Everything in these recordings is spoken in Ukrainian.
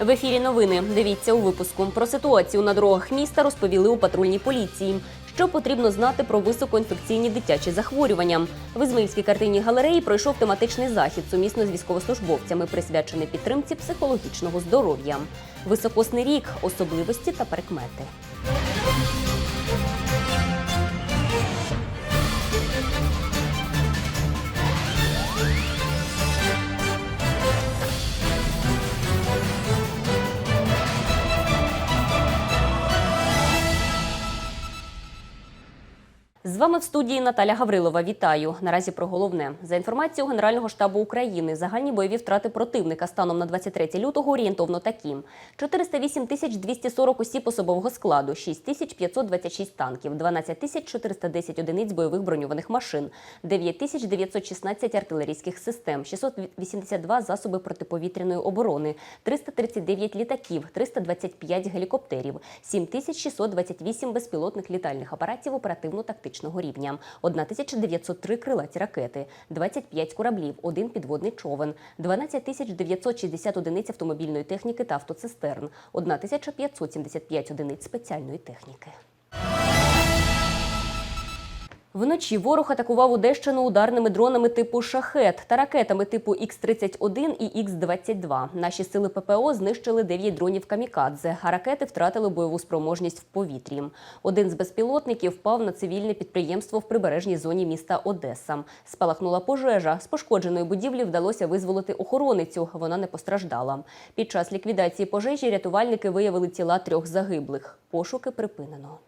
В ефірі новини. Дивіться у випуску. Про ситуацію на дорогах міста розповіли у патрульній поліції. Що потрібно знати про високоінфекційні дитячі захворювання? В Ізмаїльській картині галереї пройшов тематичний захід сумісно з військовослужбовцями, присвячений підтримці психологічного здоров'я. Високосний рік, особливості та прикмети. Вами в студії Наталя Гаврилова. Вітаю. Наразі про головне. За інформацією Генерального штабу України, загальні бойові втрати противника станом на 23 лютого орієнтовно такі: 408 тисяч 240 осіб особового складу, 6 тисяч 526 танків, 12 тисяч 410 одиниць бойових броньованих машин, 9 тисяч 916 артилерійських систем, 682 засоби протиповітряної оборони, 339 літаків, 325 гелікоптерів, 7628 безпілотних літальних апаратів оперативно-тактичного рівня, 1903 крилаті ракети, 25 кораблів, один підводний човен, 12960 одиниць автомобільної техніки та автоцистерн, 1575 одиниць спеціальної техніки. Вночі ворог атакував Одещину ударними дронами типу «Шахет» та ракетами типу Х-31 і Х-22. Наші сили ППО знищили 9 дронів «Камікадзе», а ракети втратили бойову спроможність в повітрі. Один з безпілотників впав на цивільне підприємство в прибережній зоні міста Одеса. Спалахнула пожежа. З пошкодженої будівлі вдалося визволити охороницю. Вона не постраждала. Під час ліквідації пожежі рятувальники виявили тіла трьох загиблих. Пошуки припинено.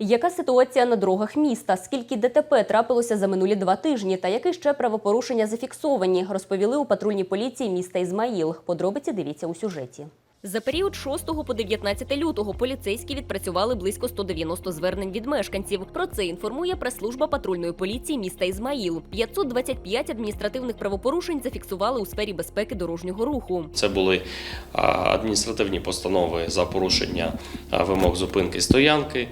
Яка ситуація на дорогах міста? Скільки ДТП трапилося за минулі два тижні? Та які ще правопорушення зафіксовані? Розповіли у патрульній поліції міста Ізмаїл. Подробиці дивіться у сюжеті. За період 6 по 19 лютого поліцейські відпрацювали близько 190 звернень від мешканців. Про це інформує прес-служба патрульної поліції міста Ізмаїл. 525 адміністративних правопорушень зафіксували у сфері безпеки дорожнього руху. Це були адміністративні постанови за порушення вимог зупинки стоянки,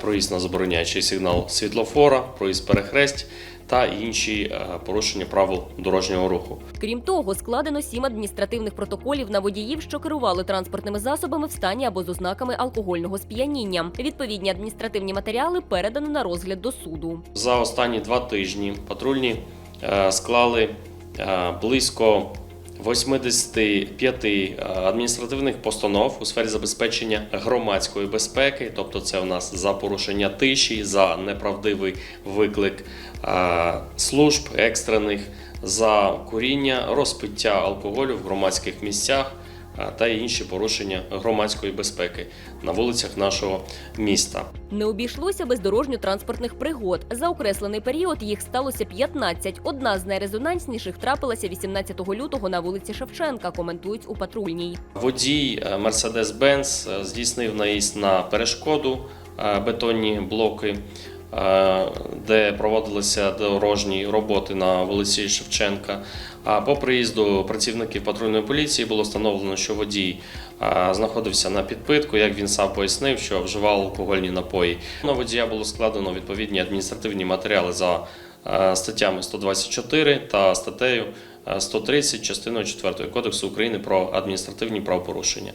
проїзд на забороняючий сигнал світлофора, проїзд перехресть та інші порушення правил дорожнього руху. Крім того, складено сім адміністративних протоколів на водіїв, що керували транспортними засобами в стані або з ознаками алкогольного сп'яніння. Відповідні адміністративні матеріали передано на розгляд до суду. За останні два тижні патрульні е, склали е, близько 85 е, адміністративних постанов у сфері забезпечення громадської безпеки, тобто це у нас за порушення тиші, за неправдивий виклик е, служб екстрених, за куріння, розпиття алкоголю в громадських місцях е, та інші порушення громадської безпеки на вулицях нашого міста. Не обійшлося без дорожньо-транспортних пригод. За окреслений період їх сталося 15. Одна з найрезонансніших трапилася 18 лютого на вулиці Шевченка. Коментують у патрульній. Водій Мерседес е, здійснив наїзд на перешкоду е, бетонні блоки, де проводилися дорожні роботи на вулиці Шевченка. А по приїзду працівників патрульної поліції було встановлено, що водій е, знаходився на підпитку. Як він сам пояснив, що вживав алкогольні напої. На водія було складено відповідні адміністративні матеріали за е, статтями 124 та статтею е, 130 частиною 4 Кодексу України про адміністративні правопорушення.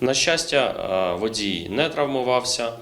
На щастя, е, водій не травмувався,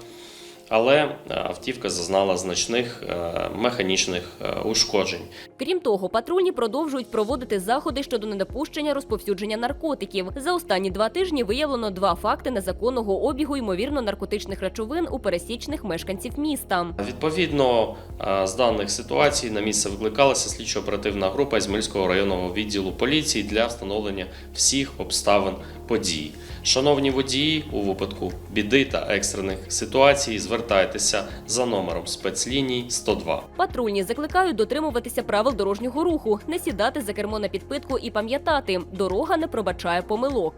але е, автівка зазнала значних е, механічних е, ушкоджень. Крім того, патрульні продовжують проводити заходи щодо недопущення розповсюдження наркотиків. За останні два тижні виявлено два факти незаконного обігу ймовірно наркотичних речовин у пересічних мешканців міста. Відповідно з даних ситуацій на місце викликалася слідчо-оперативна група Ізмельського районного відділу поліції для встановлення всіх обставин події. Шановні водії, у випадку біди та екстрених ситуацій звертайтеся за номером спецліній 102. Патрульні закликають дотримуватися правил дорожнього руху, не сідати за кермо на підпитку і пам'ятати, дорога не пробачає помилок.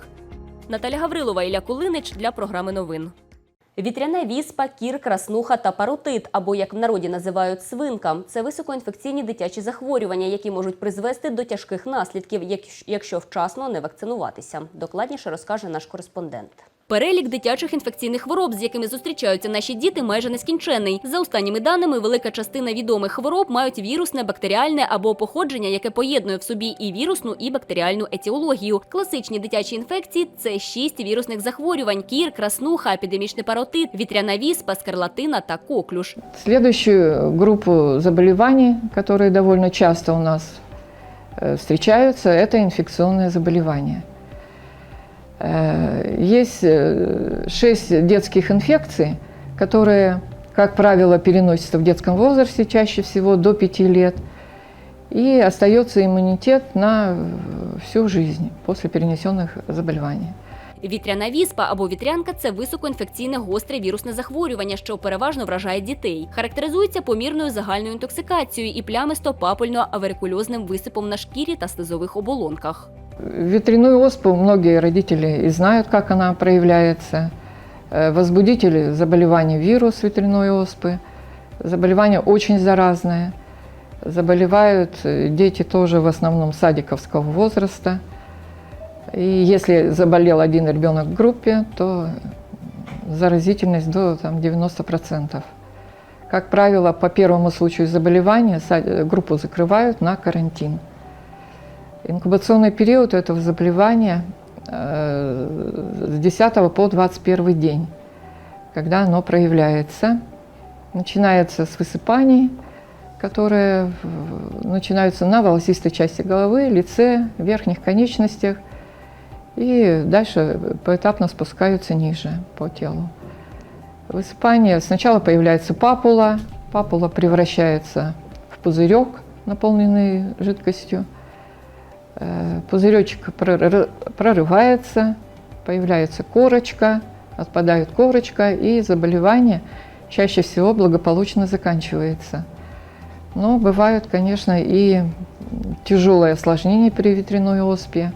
Наталя Гаврилова, Ілля Кулинич для програми новин. Вітряна віспа, кір, краснуха та паротит, або як в народі називають свинка, це високоінфекційні дитячі захворювання, які можуть призвести до тяжких наслідків, якщо вчасно не вакцинуватися. Докладніше розкаже наш кореспондент. Перелік дитячих інфекційних хвороб, з якими зустрічаються наші діти, майже нескінченний. За останніми даними, велика частина відомих хвороб мають вірусне, бактеріальне або походження, яке поєднує в собі і вірусну, і бактеріальну етіологію. Класичні дитячі інфекції це шість вірусних захворювань: кір, краснуха, епідемічний паротит, вітряна віспа, скарлатина та коклюш. Следующую группу заболеваний, которые довольно часто у нас э, встречаются, это инфекционные заболевания. Э, Есть э, шесть детских инфекций, которые, как правило, переносятся в детском возрасте, чаще всего до 5 лет, и остается иммунитет на э, всю жизнь после перенесенных заболеваний. Вітряна віспа або вітрянка це високоінфекційне гостре вірусне захворювання, що переважно вражає дітей. Характеризується помірною загальною інтоксикацією і плямисто-папульно-аверикульозним висипом на шкірі та слизових оболонках. Ветряную оспу многие родители и знают, как она проявляется. Э, Возбудители заболевания вирус ветряной оспы. Заболевание очень заразное. Заболевают э, дети тоже в основном садиковского возраста. И если заболел один ребенок в группе, то заразительность до там, 90%. Как правило, по первому случаю заболевания группу закрывают на карантин. Инкубационный период этого заболевания э, с 10 по 21 день, когда оно проявляется. Начинается с высыпаний, которые начинаются на волосистой части головы, лице, верхних конечностях и дальше поэтапно спускаются ниже по телу. Высыпание сначала появляется папула, папула превращается в пузырек, наполненный жидкостью. Э, Пузыречек проры- прорывается, появляется корочка, отпадает корочка, и заболевание чаще всего благополучно заканчивается. Но бывают, конечно, и тяжелые осложнения при ветряной оспе,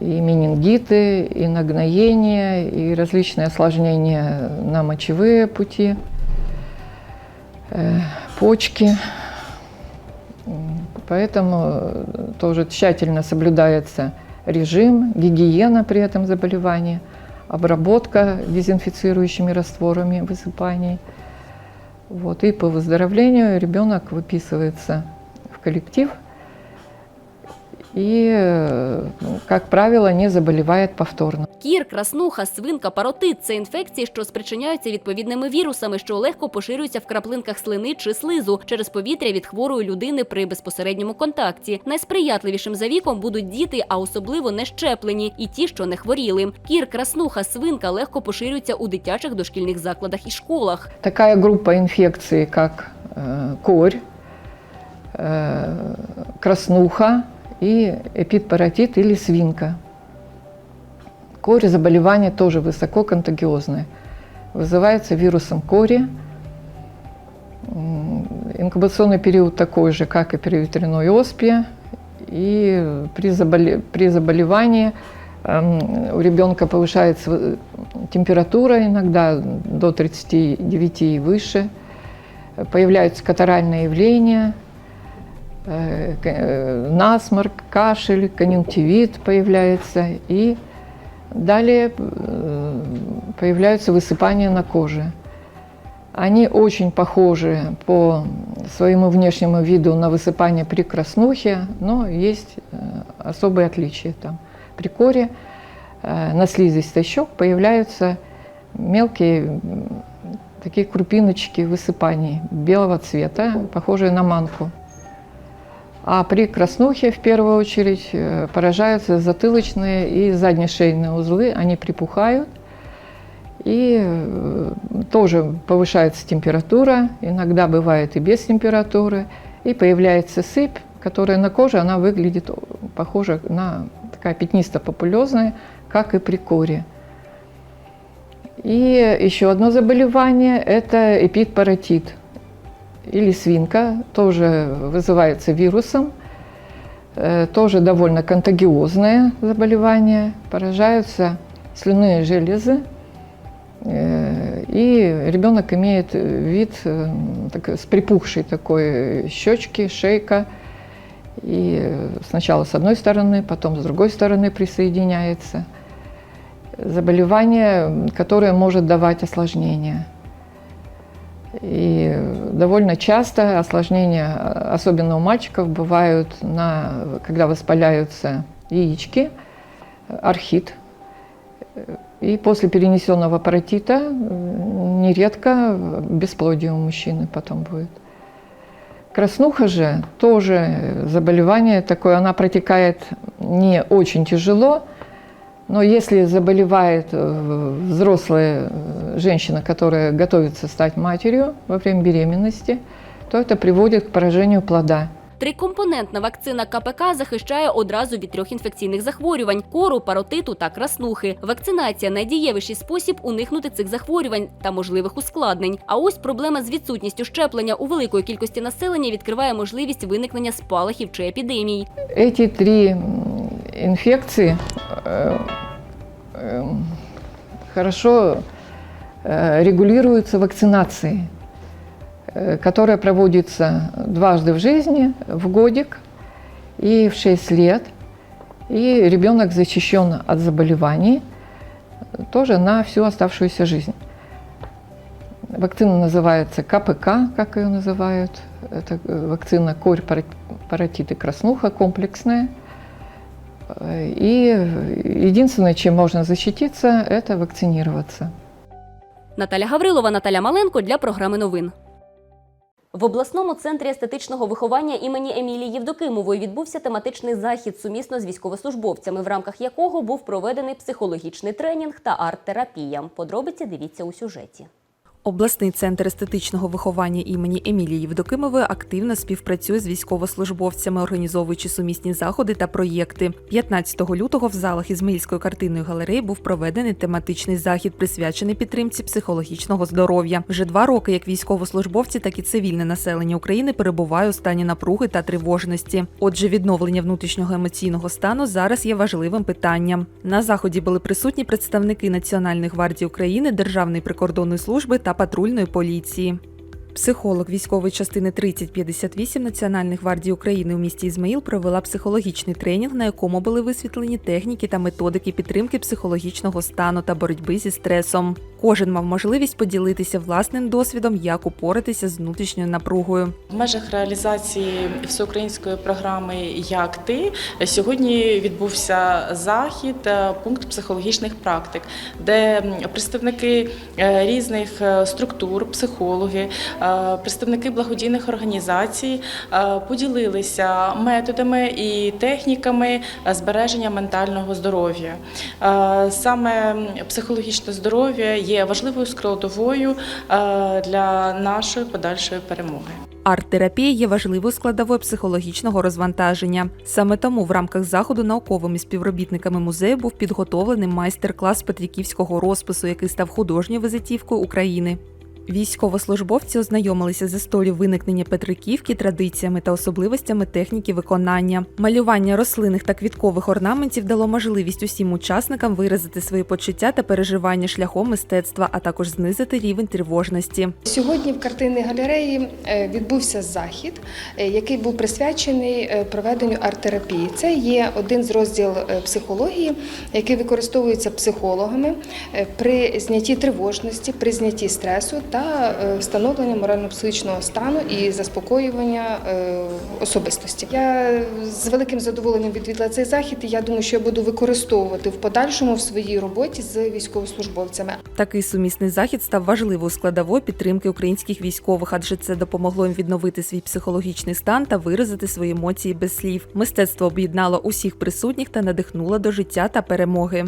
и менингиты, и нагноения, и различные осложнения на мочевые пути, э, почки. Поэтому э, тоже тщательно соблюдается режим, гигиена при этом заболевании, обработка дезинфицирующими растворами высыпаний. Вот. И по выздоровлению ребенок выписывается в коллектив и, э, ну, как правило, не заболевает повторно. Кір, краснуха, свинка, паротит це інфекції, що спричиняються відповідними вірусами, що легко поширюються в краплинках слини чи слизу через повітря від хворої людини при безпосередньому контакті. Найсприятливішим за віком будуть діти, а особливо не щеплені, і ті, що не хворіли. Кір, краснуха, свинка легко поширюються у дитячих дошкільних закладах і школах. Такая группа инфекций, как э, корь, э, краснуха И эпидпаратит или свинка. Корь заболевание тоже высококонтагиозное. Вызывается вирусом кори. Инкубационный период такой же, как и при ветряной оспе. И при, заболе- при заболевании эм, у ребенка повышается э, температура иногда до 39 и выше. Появляются катаральные явления, насморк, кашель, конъюнктивит появляется. И далее э, появляются высыпания на коже. Они очень похожи по своему внешнему виду на высыпание при краснухе, но есть э, особые отличия там. При коре э, на слизистой щек появляются мелкие такие крупиночки высыпаний белого цвета, похожие на манку. А при краснухе в первую очередь э, поражаются затылочные и заднешейные узлы, они припухают, и э, тоже повышается температура, иногда бывает и без температуры, и появляется сыпь, которая на коже, она выглядит похожа на такая пятнисто-популезная, как и при коре. И еще одно заболевание – это эпидпаратит или свинка, тоже вызывается вирусом, э, тоже довольно контагиозное заболевание, поражаются слюнные железы, э, и ребенок имеет вид э, так- с припухшей такой щечки, шейка, и сначала с одной стороны, потом с другой стороны присоединяется. заболевание, которое может давать осложнения. И довольно часто осложнения, особенно у мальчиков, бывают, на, когда воспаляются яички, архит. И после перенесенного паротита нередко бесплодие у мужчины потом будет. Краснуха же тоже заболевание такое, она протекает не очень тяжело, но если заболевает э, взрослая э, женщина, которая готовится стать матерью во время беременности, то это приводит к поражению плода. Трикомпонентна вакцина КПК захищає одразу від трьох інфекційних захворювань кору, паротиту та краснухи. Вакцинація найдієвіший спосіб уникнути цих захворювань та можливих ускладнень. А ось проблема з відсутністю щеплення у великої кількості населення відкриває можливість виникнення спалахів чи епідемій. Эти три м, инфекции э, э, хорошо э, регулируются вакцинацией, э, которая проводится дважды в жизни, в годик и в 6 лет. И ребенок защищен от заболеваний тоже на всю оставшуюся жизнь. Вакцина называется КПК, как ее называют. Это вакцина корь, паро- паротит и краснуха комплексная. И единственное, чем можно защититься, это вакцинироваться. Наталя Гаврилова, Наталя Маленко для програми новин. В обласному центрі естетичного виховання імені Емілії Євдокимової відбувся тематичний захід сумісно з військовослужбовцями, в рамках якого був проведений психологічний тренінг та арт-терапія. Подробиці дивіться у сюжеті. Обласний центр естетичного виховання імені Емілії Євдокимової активно співпрацює з військовослужбовцями, організовуючи сумісні заходи та проєкти. 15 лютого в залах Ізмаїльської картинної галереї був проведений тематичний захід, присвячений підтримці психологічного здоров'я. Вже два роки як військовослужбовці, так і цивільне населення України перебуває у стані напруги та тривожності. Отже, відновлення внутрішнього емоційного стану зараз є важливим питанням. На заході були присутні представники Національної гвардії України, Державної прикордонної служби та патрульної поліції. Психолог військової частини 3058 Національної гвардії України у місті Ізмаїл провела психологічний тренінг, на якому були висвітлені техніки та методики підтримки психологічного стану та боротьби зі стресом. Кожен мав можливість поділитися власним досвідом, як упоратися з внутрішньою напругою. В межах реалізації всеукраїнської програми Як ти сьогодні відбувся захід, е, пункт психологічних практик, де представники е, різних е, структур, психологи, представники благодійних організацій поділилися методами і техніками збереження ментального здоров'я. Саме психологічне здоров'я є важливою складовою е, для нашої подальшої перемоги. Арт-терапія є важливою складовою психологічного розвантаження. Саме тому в рамках заходу науковими співробітниками музею був підготовлений майстер-клас петриківського розпису, який став художньою визитівкою України. Військовослужбовці ознайомилися з історією виникнення Петриківки, традиціями та особливостями техніки виконання. Малювання рослинних та квіткових орнаментів дало можливість усім учасникам виразити свої почуття та переживання шляхом мистецтва, а також знизити рівень тривожності. Сьогодні в картинній галереї е, відбувся захід, е, який був присвячений е, проведенню арт-терапії. Це є один з розділ психології, який використовується психологами при знятті тривожності, при знятті стресу та е, встановлення морально-психічного стану і заспокоювання е, особистості. Я з великим задоволенням відвідала цей захід, і я думаю, що я буду використовувати в подальшому в своїй роботі з військовослужбовцями. Такий сумісний захід став важливою складовою підтримки українських військових, адже це допомогло їм відновити свій психологічний стан та виразити свої емоції без слів. Мистецтво об'єднало усіх присутніх та надихнуло до життя та перемоги.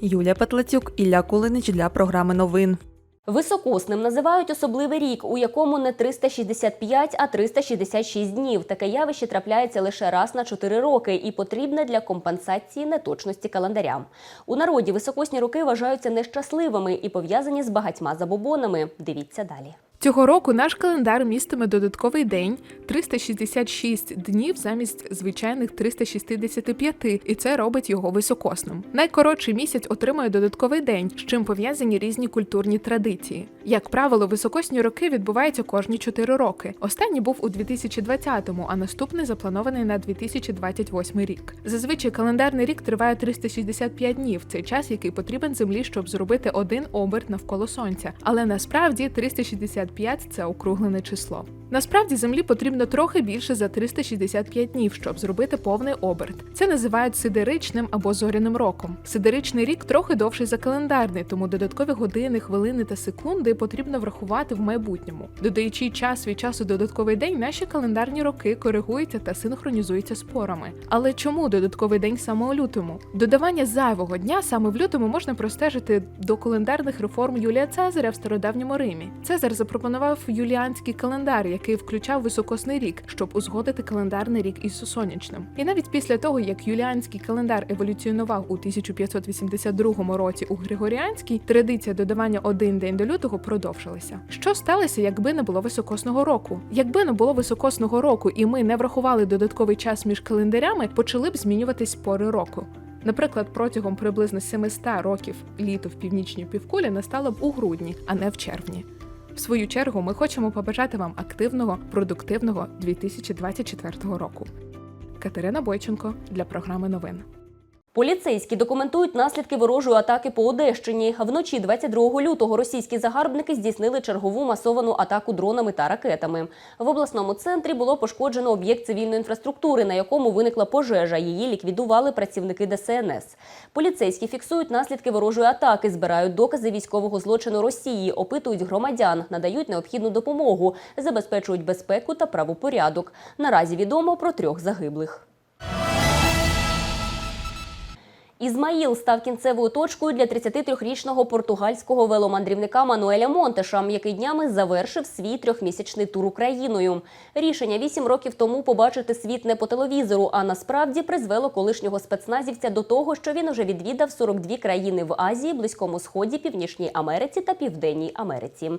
Юлія Петлацюк, Ілля Кулинич для програми новин. Високосним називають особливий рік, у якому не 365, а 366 днів. Таке явище трапляється лише раз на 4 роки і потрібне для компенсації неточності календаря. У народі високосні роки вважаються нещасливими і пов'язані з багатьма забобонами. Дивіться далі. Цього року наш календар містиме додатковий день 366 днів замість звичайних 365, і це робить його високосним. Найкоротший місяць отримує додатковий день, з чим пов'язані різні культурні традиції. Як правило, високосні роки відбуваються кожні 4 роки. Останній був у 2020-му, а наступний запланований на 2028 рік. Зазвичай календарний рік триває 365 днів. Це час, який потрібен землі, щоб зробити один оберт навколо сонця. Але насправді 365 – це округлене число. Насправді землі потрібно трохи більше за 365 днів, щоб зробити повний оберт. Це називають сидеричним або зоряним роком. Сидеричний рік трохи довший за календарний, тому додаткові години, хвилини та секунди потрібно врахувати в майбутньому. Додаючи час від часу додатковий день, наші календарні роки коригуються та синхронізуються з порами. Але чому додатковий день саме у лютому? Додавання зайвого дня саме в лютому можна простежити до календарних реформ Юлія Цезаря в стародавньому Римі. Цезар запропонував юліанський календар, який включав високосний рік, щоб узгодити календарний рік із сонячним. І навіть після того, як юліанський календар еволюціонував у 1582 році у Григоріанський, традиція додавання один день до лютого продовжилася. Що сталося, якби не було високосного року? Якби не було високосного року, і ми не врахували додатковий час між календарями, почали б змінюватись пори року. Наприклад, протягом приблизно 700 років літо в північній півкулі настало б у грудні, а не в червні. В свою чергу, ми хочемо побажати вам активного, продуктивного 2024 року. Катерина Бойченко для програми новин. Поліцейські документують наслідки ворожої атаки по Одещині. Вночі 22 лютого російські загарбники здійснили чергову масовану атаку дронами та ракетами. В обласному центрі було пошкоджено об'єкт цивільної інфраструктури, на якому виникла пожежа. Її ліквідували працівники ДСНС. Поліцейські фіксують наслідки ворожої атаки, збирають докази військового злочину Росії, опитують громадян, надають необхідну допомогу, забезпечують безпеку та правопорядок. Наразі відомо про трьох загиблих. Ізмаїл став кінцевою точкою для 33-річного португальського веломандрівника Мануеля Монтеша, який днями завершив свій трьохмісячний тур Україною. Рішення вісім років тому побачити світ не по телевізору, а насправді призвело колишнього спецназівця до того, що він уже відвідав 42 країни в Азії, Близькому Сході, Північній Америці та Південній Америці.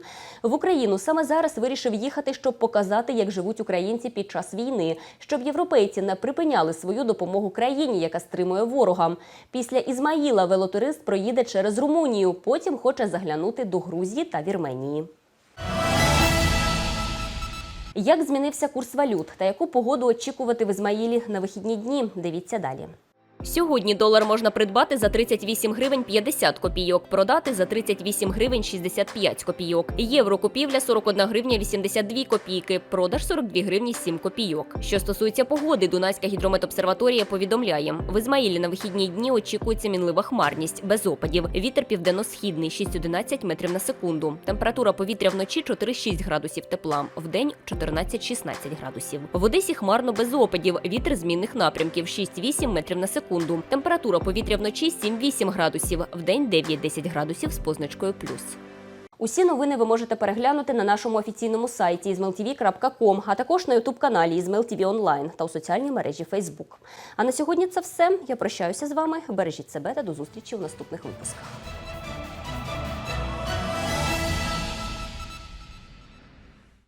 В Україну саме зараз вирішив їхати, щоб показати, як живуть українці під час війни, щоб європейці не припиняли свою допомогу країні, яка стримує ворога. Після Ізмаїла велотурист проїде через Румунію. Потім хоче заглянути до Грузії та Вірменії. Як змінився курс валют та яку погоду очікувати в Ізмаїлі на вихідні дні? Дивіться далі. Сьогодні долар можна придбати за 38 гривень 50 копійок, продати за 38 гривень 65 копійок. Євро купівля 41 гривня 82 копійки, продаж 42 гривні 7 копійок. Що стосується погоди, Дунайська гідрометобсерваторія повідомляє, в Ізмаїлі на вихідні дні очікується мінлива хмарність, без опадів. Вітер південно-східний 6-11 метрів на секунду. Температура повітря вночі 4-6 градусів тепла, вдень 14-16 градусів. В Одесі хмарно без опадів. Вітер змінних напрямків 6-8 метрів на секунду. Температура повітря вночі 7-8 градусів, вдень 9-10 градусів з позначкою плюс. Усі новини ви можете переглянути на нашому офіційному сайті izmailtv.com, а також на ютуб-каналі IzmailTV Online та у соціальній мережі Facebook. А на сьогодні це все. Я прощаюся з вами. Бережіть себе та до зустрічі у наступних випусках.